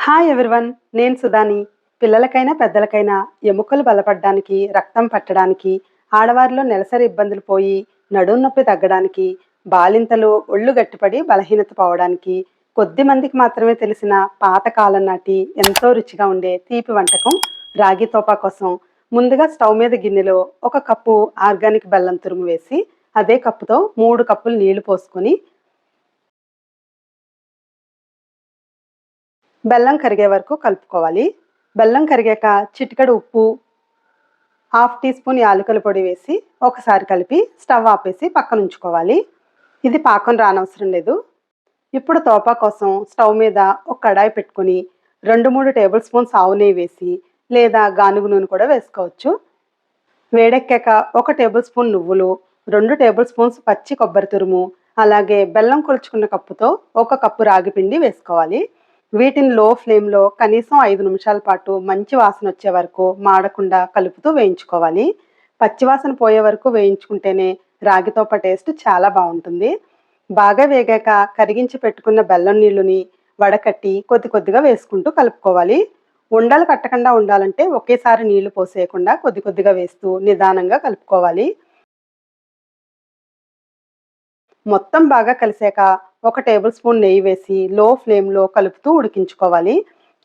Hi everyone నేను సుధాని. పిల్లలకైనా పెద్దలకైనా ఎముకలు బలపడడానికి రక్తం పట్టడానికి ఆడవారిలో నెలసరి ఇబ్బందులు పోయి నడుము నొప్పి తగ్గడానికి బాలింతలు ఒళ్ళు గట్టిపడి బలహీనత పోవడానికి కొద్ది మందికి మాత్రమే తెలిసిన పాతకాలం నాటి ఎంతో రుచిగా ఉండే తీపి వంటకం రాగి తోపా కోసం ముందుగా స్టవ్ మీద గిన్నెలో ఒక కప్పు ఆర్గానిక్ బెల్లం తురుము వేసి అదే కప్పుతో మూడు కప్పులు నీళ్ళు పోసుకొని బెల్లం కరిగే వరకు కలుపుకోవాలి. బెల్లం కరిగాక చిటికెడు ఉప్పు హాఫ్ టీ స్పూన్ యాలకుల పొడి వేసి ఒకసారి కలిపి స్టవ్ ఆపేసి పక్కన ఉంచుకోవాలి. ఇది పాకం రానవసరం లేదు. ఇప్పుడు తోపా కోసం స్టవ్ మీద ఒక కడాయి పెట్టుకొని రెండు మూడు టేబుల్ స్పూన్స్ ఆవు నెయ్యి వేసి లేదా గానుగు నూనె కూడా వేసుకోవచ్చు. వేడెక్కాక ఒక టేబుల్ స్పూన్ నువ్వులు రెండు టేబుల్ స్పూన్స్ పచ్చి కొబ్బరి తురుము అలాగే బెల్లం కొలుచుకున్న కప్పుతో ఒక కప్పు రాగి పిండి వేసుకోవాలి. వీటిని లో ఫ్లేమ్లో కనీసం ఐదు నిమిషాల పాటు మంచి వాసన వచ్చే వరకు మాడకుండా కలుపుతూ వేయించుకోవాలి. పచ్చివాసన పోయే వరకు వేయించుకుంటేనే రాగితోప టేస్ట్ చాలా బాగుంటుంది. బాగా వేగాక కరిగించి పెట్టుకున్న బెల్లం నీళ్ళుని వడకట్టి కొద్ది కొద్దిగా వేసుకుంటూ కలుపుకోవాలి. ఉండలు కట్టకుండా ఉండాలంటే ఒకేసారి నీళ్ళు పోసేయకుండా కొద్ది కొద్దిగా వేస్తూ నిదానంగా కలుపుకోవాలి. మొత్తం బాగా కలిసాక ఒక టేబుల్ స్పూన్ నెయ్యి వేసి లో ఫ్లేమ్లో కలుపుతూ ఉడికించుకోవాలి.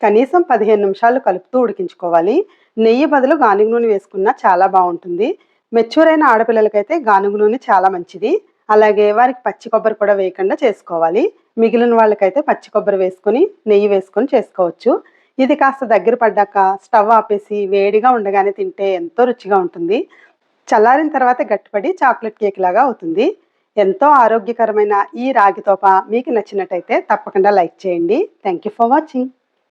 కనీసం పదిహేను నిమిషాలు కలుపుతూ ఉడికించుకోవాలి. నెయ్యి బదులు గానుగ నూనె వేసుకున్నా చాలా బాగుంటుంది. మెచ్యూర్ అయిన ఆడపిల్లలకైతే గానుగ నూనె చాలా మంచిది. అలాగే వారికి పచ్చి కొబ్బరి కూడా వేయకుండా చేసుకోవాలి. మిగిలిన వాళ్ళకైతే పచ్చి కొబ్బరి వేసుకొని నెయ్యి వేసుకొని చేసుకోవచ్చు. ఇది కాస్త దగ్గర పడ్డాక స్టవ్ ఆపేసి వేడిగా ఉండగానే తింటే ఎంతో రుచిగా ఉంటుంది. చల్లారిన తర్వాత గట్టిపడి చాక్లెట్ కేక్ లాగా అవుతుంది. ఎంతో ఆరోగ్యకరమైన ఈ రాగి తోప మీకు నచ్చినట్టయితే తప్పకుండా లైక్ చేయండి. Thank you for watching